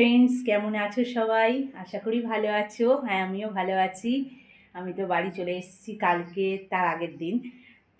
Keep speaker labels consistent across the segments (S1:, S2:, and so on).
S1: Friends কেমন আছো সবাই? আশা করি ভালো আছো। হ্যাঁ আমিও ভালো আছি। আমি তো বাড়ি চলে এসেছি কালকে, তার আগের দিন।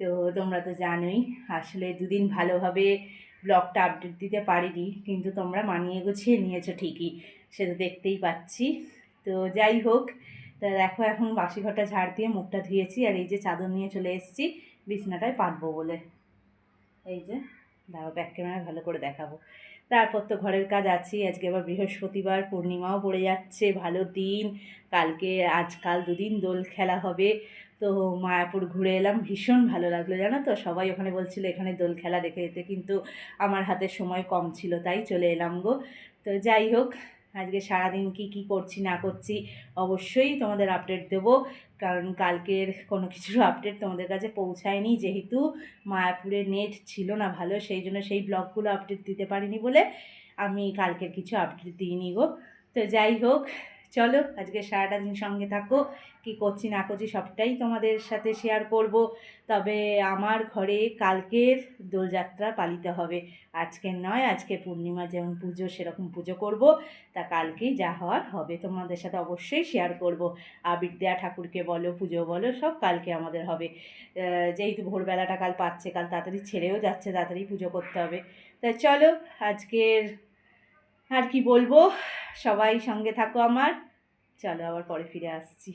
S1: তো তোমরা তো জানোই, আসলে দুদিন ভালোভাবে ব্লগটা আপডেট দিতে পারিনি, কিন্তু তোমরা মানিয়ে গুছিয়ে নিয়েছো ঠিকই, সে তো দেখতেই পাচ্ছি। তো যাই হোক, তা দেখো এখন বাসি ঘরটা ঝাড় দিয়ে মুখটা ধুয়েছি, আর এই যে চাদর নিয়ে চলে এসেছি, বিছনাটায় পাতবো বলে। এই যে। দাঁড়াও ব্যাক ক্যামেরা ভালো করে দেখাবো। তারপর তো ঘরের কাজ আছেই আজকে আবার বৃহস্পতিবার, পূর্ণিমাও পড়ে যাচ্ছে, ভালো দিন। কালকে আজকাল দুদিন দোল খেলা হবে। তো মায়াপুর ঘুরে এলাম, ভীষণ ভালো লাগল, জানো তো? সবাই ওখানে বলছিল, এখানে দোল খেলা দেখে যেতে। কিন্তু আমার হাতে সময় কম ছিল, তাই চলে এলাম গো। তো যাই হোক আজকে সারাদিন কি কি করছি, না করছি, অবশ্যই তোমাদের আপডেট দেব। কারণ কালকের কোনো কিছুর আপডেট তোমাদের কাছে পৌঁছায়নি, যেহেতু মায়াপুরে নেট ছিল না ভালো, সেই জন্য সেই ব্লগগুলো আপডেট দিতে পারিনি বলে আমি কালকের কিছু আপডেট দিইনি গো। তো যাই হোক চলো আজকে সারাটা দিন সঙ্গে থাকো। কি করছি না করছি সবটাই তোমাদের সাথে শেয়ার করব। তবে আমার ঘরে কালকের দোলযাত্রা পালিত হবে। আজকের নয়, আজকে পূর্ণিমা যেমন পুজো সেরকম পুজো করব। তা কালকেই যা হওয়ার হবে, তোমাদের সাথে অবশ্যই শেয়ার করব। আবির দেয়া ঠাকুরকে বলো, পুজো বলো, সব কালকে আমাদের হবে। যেহেতু ভোরবেলাটা কাল পাচ্ছে, কাল তাড়াতাড়ি ছেড়েও যাচ্ছে, তাড়াতাড়ি পুজো করতে হবে। তা চলো আজকের আর কি বলব? সবাই সঙ্গে থাকো আমার। চলো আবার পরে ফিরে আসছি।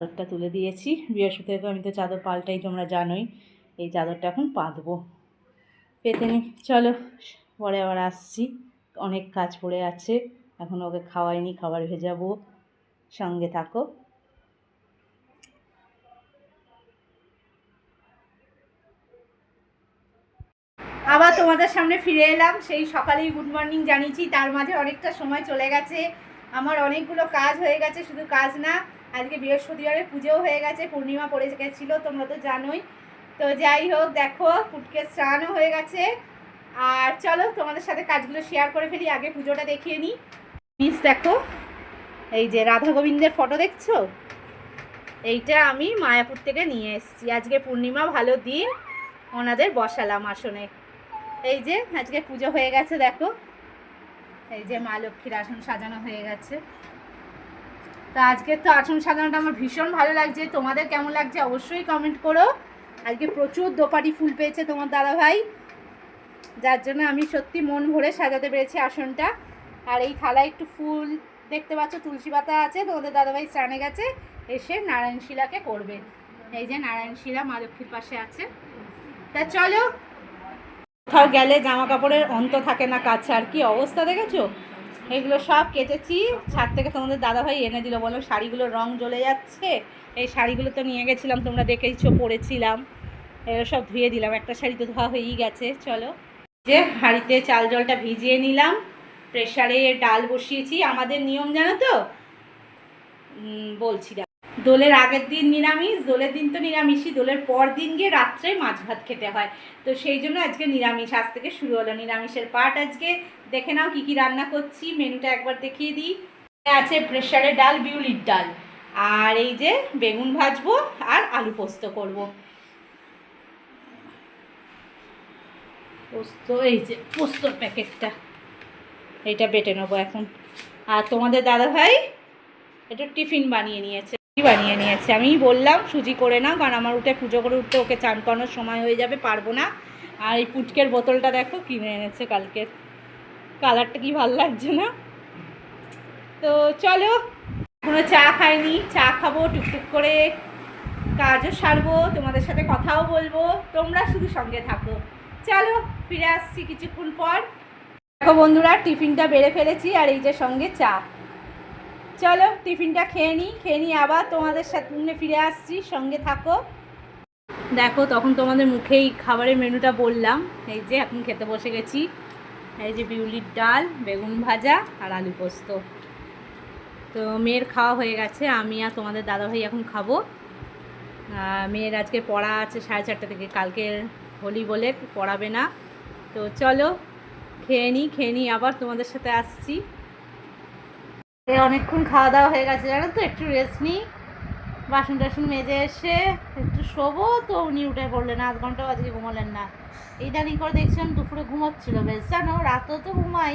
S1: চাদরটা তুলে দিয়েছি। বৃহস্পতিবার আমি তো চাদর পাল্টাই, তোমরা জানোই। এই চাদরটা এখন পাতবো। পেতে নি চলো, পরে আবার আসছি। অনেক কাজ পড়ে আছে। এখন ওকে খাওয়াইনি, খাবার ভেজাবো। সঙ্গে থাকো। আবার তোমাদের সামনে ফিরে এলাম। সেই সকালেই গুড মর্নিং জানিয়েছি। তার মাঝে অনেকটা সময় চলে গেছে। আমার অনেকগুলো কাজ হয়ে গেছে, শুধু কাজ না, আজকে বৃহস্পতিবারে পুজোও হয়ে গেছে, পূর্ণিমা পড়ে গেছিল, তোমরা তো জানোই। তো যাই হোক, দেখো, পুটকে স্নানও হয়ে গেছে। আর চলো, তোমাদের সাথে কাজগুলো শেয়ার করে ফেলি, আগে পুজোটা দেখিয়ে নিই প্লিজ দেখো, এই যে রাধা গোবিন্দের ফটো দেখছ? এইটা আমি মায়াপুর থেকে নিয়ে এসেছি। আজকে পূর্ণিমা ভালো দিন, ওনাদের বসালাম আসনে। এই যে, আজকে পুজো হয়ে গেছে, দেখো। এই যে মা লক্ষ্মীর আসন সাজানো হয়ে গেছে। তো আজকে তো আসন সাজানোটা আমার ভীষণ ভালো লাগছে। তোমাদের কেমন লাগছে অবশ্যই কমেন্ট করো। আজকে প্রচুর দোপাটি ফুল পেয়েছে তোমার দাদা ভাই যার জন্য আমি সত্যি মন ভরে সাজাতে পেরেছি আসনটা। আর এই থালায় একটু ফুল দেখতে পাচ্ছ, তুলসী পাতা আছে, তোমাদের দাদাভাই স্নানে গেছে, এসে নারায়ণ শিলাকে করবে। এই যে নারায়ণ শিলা মা লক্ষ্মীর পাশে আছে। তা চলো কোথাও গেলে জামা কাপড়ের অন্ত থাকে না কাছে, আর কি অবস্থা দেখেছ? এগুলো সব কেচেছি, ছাদ থেকে তোমাদের দাদাভাই এনে দিল বলো শাড়িগুলোর রং জ্বলে যাচ্ছে, এই শাড়িগুলো তো নিয়ে গেছিলাম, তোমরা দেখেইছো, পরেছিলাম, এগুলো সব ধুয়ে দিলাম, একটা শাড়ি তো ধোয়া হয়েই গেছে, চলো। যে হাঁড়িতে চাল জলটা ভিজিয়ে নিলাম প্রেশারে ডাল বসিয়েছি, আমাদের নিয়ম জানো তো? বলছি দোলের আগের দিন নিরামিষ, দোলের দিন তো নিরামিষই, দোলের পর দিন গিয়ে রাত্রে মাছ ভাত খেতে হয়। তো সেই জন্য আজকে নিরামিষ, আজ থেকে শুরু হলো নিরামিষের পার্ট আজকে। দেখে নাও কী কী রান্না করছি, মেনুটা একবার দেখিয়ে দিই। আছে প্রেশারের ডাল, বিউলির ডাল। আর এই যে বেগুন ভাজবো আর আলু পোস্ত করব। পোস্ত, এই যে পোস্তর প্যাকেটটা, এইটা বেটে নেব এখন। আর তোমাদের দাদা ভাই একটু টিফিন বানিয়ে নিয়েছে। বানিয়ে নিয়েছে। আমি বললাম, সুজি করে নাও, কারণ আমার উঠে পুজো করে উঠতে ওকে চান করানোর সময় হয়ে যাবে, পারব না। আর এই পুটকের বোতলটা দেখো কিনে এনেছে কালকে। কালারটা কি ভালো লাগছে না? তো চলো, এখনও চা খাইনি। চা খাব, টুকটুক করে কাজও সারবো, তোমাদের সাথে কথাও বলব। তোমরা শুধু সঙ্গে থাকো। চলো, ফিরে আসছি কিছুক্ষণ পর। দেখো বন্ধুরা, টিফিনটা বেড়ে ফেলেছি, আর এই যে সঙ্গে চা। চলো, টিফিনটা খেয়ে নিই খেয়ে নিই আবার তোমাদের সাথে ফিরে আসছি, সঙ্গে থাকো। দেখো, তখন তোমাদের মুখেই খাবারের মেনুটা বললাম। এই যে, এখন খেতে বসে গেছি। এই যে বিউলির ডাল, বেগুন ভাজা আর আলু পোস্ত। তো মেয়ের খাওয়া হয়ে গেছে, আমি আর তোমাদের দাদাভাই এখন খাব। মেয়ের আজকে পড়া আছে সাড়ে চারটে থেকে কালকে হোলি বলে পড়াবে না। তো চলো, খেয়ে নিই খেয়ে নিই আবার তোমাদের সাথে আসছি। এ অনেকক্ষণ খাওয়া দাওয়া হয়ে গেছে, জানো তো? একটু রেস্ট নিই। বাসন টাসন মেজে এসে একটু শোবো, তো উনি উঠে পড়লেন। আধ ঘন্টাও আজকে ঘুমালেন না। ইদানিং করে দেখছিলাম দুপুরে ঘুমোচ্ছিল বেশ। জানো, রাতেও তো ঘুমাই।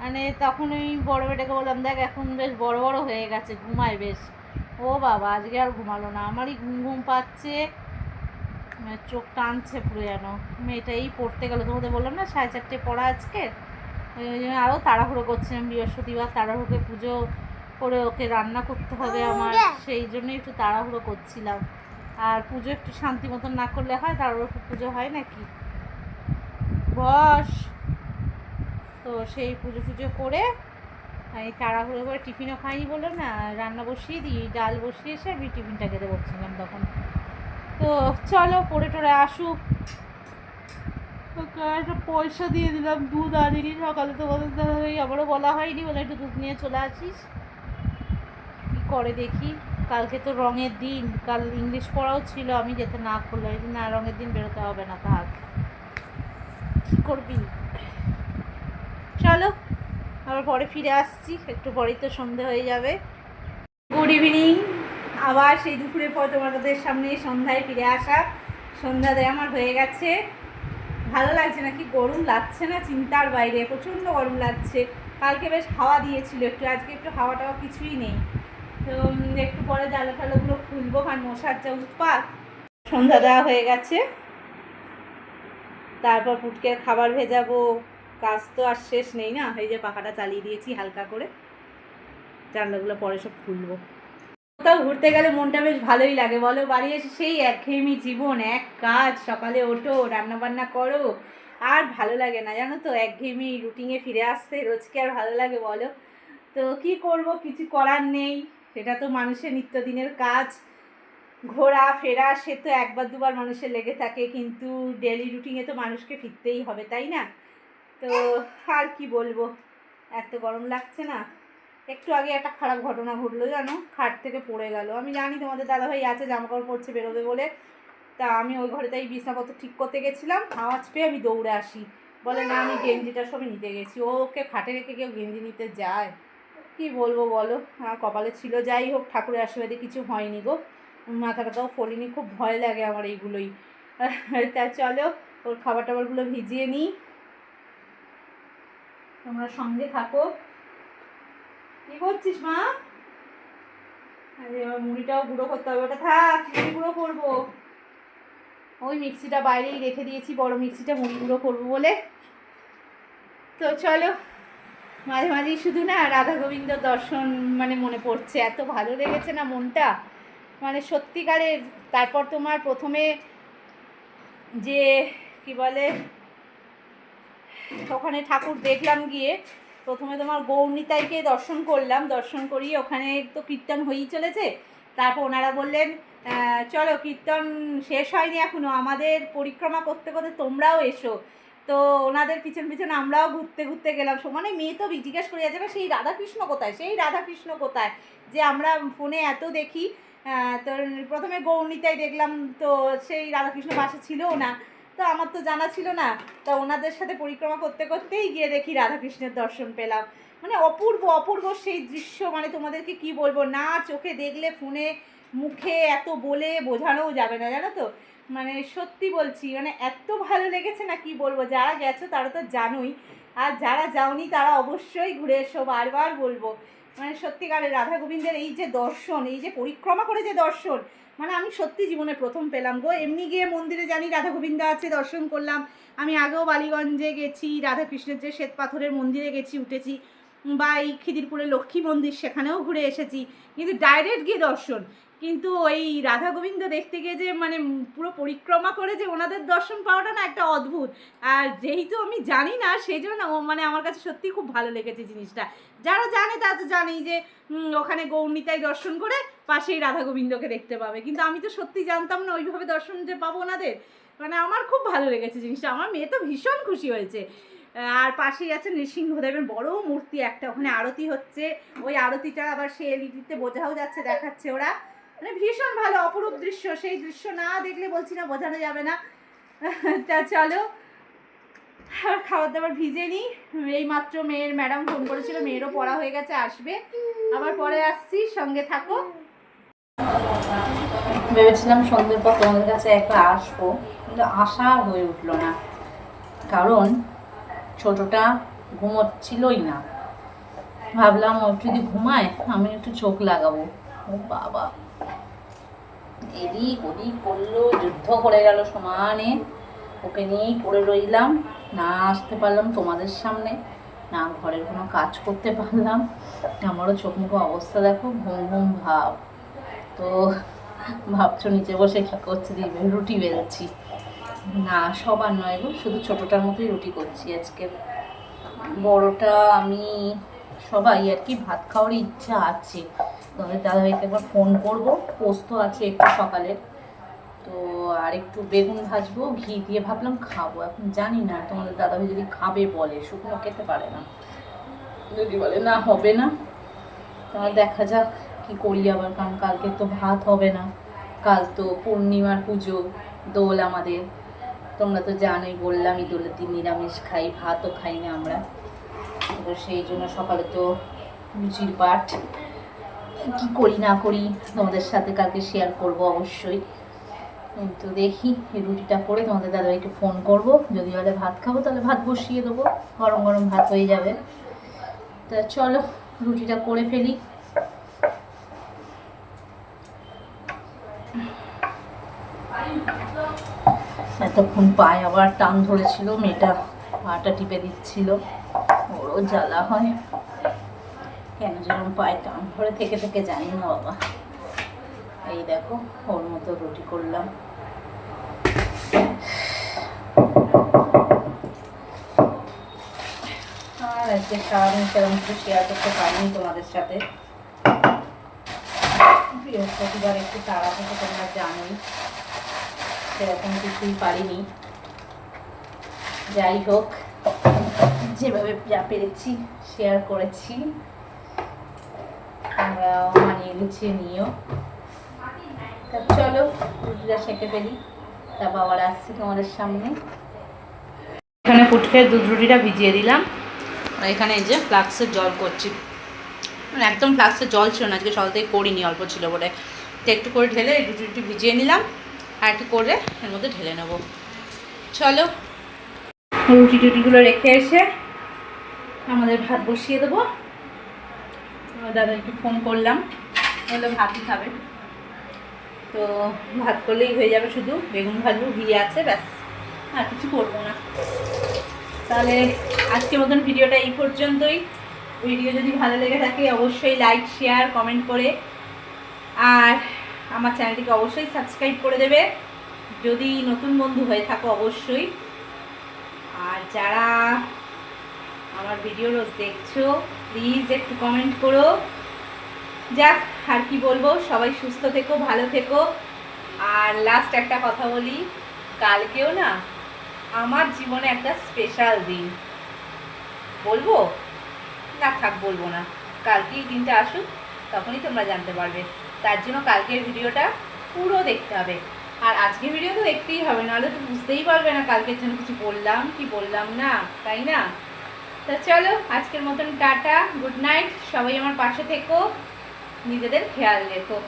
S1: মানে তখন ওই বড় বেটাকে বললাম, দেখ, এখন বেশ বড় বড় হয়ে গেছে, ঘুমায় বেশ। ও বাবা, আজকে আর ঘুমালো না। আমারই ঘুম ঘুম পাচ্ছে। মানে চোখ টানছে পুরো যেন। মেয়েটাই পড়তে গেলো। তোমাদের বললাম না, সাড়ে চারটে পড়া আজকে? ওই ওই জন্য আরও তাড়াহুড়ো করছিলাম বৃহস্পতিবার তাড়াহুড়োকে পুজো করে ওকে রান্না করতে হবে আমার। সেই জন্যই একটু তাড়াহুড়ো করছিলাম। আর পুজো একটু শান্তি মতন না করলে হয় তাড়াহুড়ো পুজো হয় নাকি? বস। তো সেই পুজো ফুজো করে এই তাড়াহুড়ো করে টিফিনও খাইনি বলল না রান্না বসিয়ে দিই ডাল বসিয়ে এসে আমি টিফিনটা খেতে বসছিলাম তখন। তো চলো পড়ে টরে আসুক। একটা পয়সা দিয়ে দিলাম, দুধ আনিনি, সকালে তোমাদের দাদা ভাই আমারও বলা হয়নি, বলে একটু দুধ নিয়ে চলে আসিস। কী করে দেখি? কালকে তো রঙের দিন, কাল ইংলিশ পড়াও ছিল, আমি যেতে না করল এই না, রঙের দিন বেরোতে হবে না, থাক। কী করবি? চলো, আবার পরে ফিরে আসছি, একটু পরেই তো সন্ধে হয়ে যাবে। গুড ইভিনিং আবার সেই দুপুরের পর তোমাদের সামনে সন্ধ্যায় ফিরে আসা। সন্ধ্যা দেয় আমার হয়ে গেছে। ভালো লাগছে না, কি গরম লাগছে না চিন্তার বাইরে, প্রচণ্ড গরম লাগছে। কালকে বেশ হাওয়া দিয়েছিল একটু, আজকে একটু হাওয়া টাওয়া কিছুই নেই। তো একটু পরে জালো ফালোগুলো খুলবো কারণ মশার যা উৎপাত। সন্ধ্যা দেওয়া হয়ে গেছে। তারপর পুটকের খাবার ভেজাবো। কাজ তো আর শেষ নেই না, এই যে পাখাটা চালিয়ে দিয়েছি হালকা করে। জানলাগুলো পরে সব খুলবো। কোথাও ঘুরতে গেলে মনটা বেশ ভালোই লাগে, বলো। বাড়ি এসে সেই একঘেয়েমি জীবন, এক কাজ, সকালে ওঠো রান্না বান্না করো, আর ভালো লাগে না, জানো তো? একঘেয়েমি রুটিনে ফিরে আসতে রোজকে আর ভালো লাগে, বলো। তো কি করব? কিছু করার নেই, সেটা তো মানুষের নিত্যদিনের কাজ। ঘোরা, ফেরা, সে তো একবার দুবার মানুষের লেগে থাকে, কিন্তু ডেলি রুটিনে তো মানুষকে ফিরতেই হবে, তাই না? তো আর কি বলব? এত গরম লাগছে না? একটু আগে একটা খারাপ ঘটনা ঘটলো জানো? খাট থেকে পড়ে গেল। আমি জানি তোমাদের দাদাভাই আছে জামা কাপড় পরছে, বেরোবে বলে। তা আমি ওই ঘরে তাই বিছানাপত্র ঠিক করতে গেছিলাম। আওয়াজ পেয়ে আমি দৌড়ে আসি। বলে, না, আমি গেঞ্জিটা সবই নিতে গেছি। ওকে খাটে রেখে কেউ গেঞ্জি নিতে যায়? কি বলব বলো? কপালে ছিল, যাই হোক, ঠাকুরের আশীর্বাদে কিছু হয়নি গো। মাথাটাও ফলিনি, খুব ভয় লাগে আমার এইগুলোই। তা চলো, ওর খাবার টাবারগুলো ভিজিয়ে নিই। তোমরা সঙ্গে থাকো। কি করছিস, মা? আরে, আমার মুড়িটাও গুঁড়ো করতে হবে। ওটা থাক গুঁড়ো করব। ওই মিক্সিটা বাইরেই রেখে দিয়েছি, বড় মিক্সিটা মুড়ি গুঁড়ো করব বলে। তো চলো, মাঝে মাঝেই শুধু না রাধা গোবিন্দ দর্শন মানে মনে পড়ছে। এত ভালো লেগেছে না মনটা? মানে সত্যিকারের, তারপর তোমার প্রথমে যে, কি বলে, ওখানে ঠাকুর দেখলাম গিয়ে প্রথমে তোমার গৌরনীতাইকে দর্শন করলাম। দর্শন করিয়ে ওখানে তো কীর্তন হয়েই চলেছে। তারপর ওনারা বললেন চলো, কীর্তন শেষ হয়নি এখনও। আমাদের পরিক্রমা করতে করতে তোমরাও এসো। তো ওনাদের পিছন পিছন আমরাও ঘুরতে ঘুরতে গেলাম। সমানে মেয়ে তো জিজ্ঞেস করে যাচ্ছে সেই রাধাকৃষ্ণ কোথায়? সেই রাধাকৃষ্ণ কোথায়? যে আমরা ফোনে এত দেখি তো প্রথমে গৌরনীতাই দেখলাম, তো সেই রাধাকৃষ্ণ পাশে ছিলও না। তো আমার তো জানা ছিল না। তা ওনাদের সাথে পরিক্রমা করতে করতেই গিয়ে দেখি রাধাকৃষ্ণের দর্শন পেলাম। মানে অপূর্ব অপূর্ব সেই দৃশ্য। মানে তোমাদেরকে কি বলব? না চোখে দেখলে, ফোনে, মুখে এত বলে বোঝানোও যাবে না, জানো তো? মানে সত্যি বলছি মানে এত ভালো লেগেছে না কি বলব? যারা গেছো তারা তো জানোই। আর যারা যাওনি তারা অবশ্যই ঘুরে এসো, বারবার বলব। মানে সত্যিকারের রাধা গোবিন্দের এই যে দর্শন, এই যে পরিক্রমা করে যে দর্শন মানে আমি সত্যি জীবনে প্রথম পেলাম গো। এমনি গিয়ে মন্দিরে জানি রাধা গোবিন্দ আছে, দর্শন করলাম। আমি আগেও বালিগঞ্জে গেছি, রাধাকৃষ্ণের যে শ্বেত পাথরের মন্দিরে গেছি, উঠেছি। বা এই খিদিরপুরের লক্ষ্মী মন্দির, সেখানেও ঘুরে এসেছি। কিন্তু ডাইরেক্ট গিয়ে দর্শন। কিন্তু ওই রাধা গোবিন্দ দেখতে গিয়ে যে মানে পুরো পরিক্রমা করে যে ওনাদের দর্শন পাওয়াটা না একটা অদ্ভুত। আর যেহেতু আমি জানি না সেই জন্য মানে আমার কাছে সত্যি খুব ভালো লেগেছে জিনিসটা। যারা জানে তারা তো জানেই যে ওখানে গৌরনীতাই দর্শন করে পাশেই রাধা গোবিন্দকে দেখতে পাবে। কিন্তু আমি তো সত্যি জানতাম না ওইভাবে দর্শন যে পাবো ওনাদের। মানে আমার খুব ভালো লেগেছে জিনিসটা। আমার মেয়ে তো ভীষণ খুশি হয়েছে। আর পাশেই আছে নৃসিংহদেবের বড় মূর্তি একটা। ওখানে আরতি হচ্ছে। ওই আরতিটা আবার সে এলইডিতে বোঝাও যাচ্ছে, দেখাচ্ছে ওরা। মানে ভীষণ ভালো, অপরূপ দৃশ্য। সেই দৃশ্য না দেখলে বলছি না, বোঝানো যাবে না। তা চলো, আর খাবার দাবার ভিজে নিই এই মাত্র মেয়ের ম্যাডাম ফোন করেছিল, মেয়েরও পড়া হয়ে গেছে, আসবে। আবার পরে আসছি, সঙ্গে থাকো।
S2: ভেবেছিলাম সন্ধ্যের পর তোমাদের কাছে একবার আসব, কিন্তু আশা হয়ে উঠল না। কারণ ছোটটা ঘুমোচ্ছিলই না। ভাবলাম ও যদি ঘুমায়, আমি একটু চোখ লাগাবো। ও বাবা। এদিক ওদিক করল, যুদ্ধ করে গেল সমানে। ওকে নিয়েই পড়ে রইলাম। না আসতে পারলাম তোমাদের সামনে, না ঘরের কোনো কাজ করতে পারলাম। আমারও চোখ মুখো অবস্থা দেখো, ঘুম ঘুম ভাব। তো ভাবছ নিচে বসে কী করছি? দিবে রুটি বেরোচ্ছি না, সবার নয় গো, শুধু ছোটোটার মতোই রুটি করছি আজকে। বড়টা আমি, সবাই আর কি ভাত খাওয়ার ইচ্ছা আছে। দাদাভাইকে একবার ফোন করব। পোস্ত আছে একটু সকালের তো আর একটু বেগুন ভাজবো, ঘি দিয়ে ভাবলাম খাব। এখন জানি না, তোমাদের দাদাভাই যদি খাবে বলে, শুকনো খেতে পারে না। যদি বলে না, হবে না। তাহলে দেখা যাক কি করি আবার, কারণ কালকে তো ভাত হবে না। কাল তো পূর্ণিমার পুজো, দোল আমাদের। তোমরা তো জানোই বললামই দোলের দিন নিরামিষ খাই, ভাতও খাই না আমরা। তো সেই জন্য সকালে তো লুচির পাট। কি করি না করি তোমাদের সাথে কালকে শেয়ার করব অবশ্যই। তো দেখি রুটিটা করে তোমাদের দাদাভাইকে ফোন করব। যদি বলে ভাত খাব, তাহলে ভাত বসিয়ে দেবো। গরম গরম ভাত হয়ে যাবে। তা চলো, রুটিটা করে ফেলি। এতক্ষণ পায়ে আবার টান ধরেছিল, মেয়েটা পাটা টিপে দিচ্ছিল। ওরও জ্বালা হয়। কেন যেরকম পায়ে টান ধরে থেকে থেকে জানি না বাবা। এই দেখো, ওর মতো রুটি করলাম। আর আজকে সারাদিন সেরকম করতে পারিনি তোমাদের সাথে। বৃহস্পতিবার একটু তাড়া থেকে তোমরা জানোই, সেরকম কিছুই পারিনি। যাই হোক, যেভাবে যা পেরেছি শেয়ার করেছি। মানিয়ে গুছিয়ে নিও। তা চলো রুটিটা সেঁকে ফেলি। তারপর আবার আসছি তোমাদের সামনে।
S1: এখানে পুটকে দুধ রুটিটা ভিজিয়ে দিলাম। আর এখানে এই যে ফ্লাক্সের জল করছি। মানে একদম ফ্লাক্সের জল ছিল না, আজকে সকাল থেকে করিনি, অল্প ছিল বলে তো একটু করে ঢেলে রুটি রুটি ভিজিয়ে নিলাম। আর একটু করে এর মধ্যে ঢেলে নেব। চলো, রুটি টুটিগুলো রেখে এসে আমাদের ভাত বসিয়ে দেবো। দাদাকে ফোন করলাম। বলল ভাতই খাবে। তো ভাত করলেই হয়ে যাবে শুধু বেগুন ভাজবো, ঘি আছে, ব্যাস। আর কিছু করব না। তাহলে আজকের মতন ভিডিওটা এই পর্যন্তই। ভিডিও যদি ভালো লেগে থাকে, অবশ্যই লাইক শেয়ার কমেন্ট করে। আর আমার চ্যানেলটিকে অবশ্যই সাবস্ক্রাইব করে দেবে। যদি নতুন বন্ধু হয়ে থাকো, অবশ্যই। আর যারা আমার ভিডিও রোজ দেখছ প্লিজ একটু কমেন্ট করো। যাক, আর কি বলব, সবাই সুস্থ থেকো, ভালো থেকো। আর লাস্ট একটা কথা বলি, কালকেও না আমার জীবনে একটা স্পেশাল দিন। বলব? না থাক, বলব না। কালকেই দিনটা আসুক, তখনই তোমরা জানতে পারবে। তার জন্য কালকের ভিডিওটা পুরো দেখতে হবে। আর আজকের ভিডিও তো দেখতেই হবে, নাহলে তো বুঝতেই পারবে না কালকের জন্য কিছু বললাম কি বললাম না, তাই না? তা চলো আজকের মতন টাটা গুড নাইট সবাই আমার পাশে থেকো নিজেদের খেয়াল রেখো।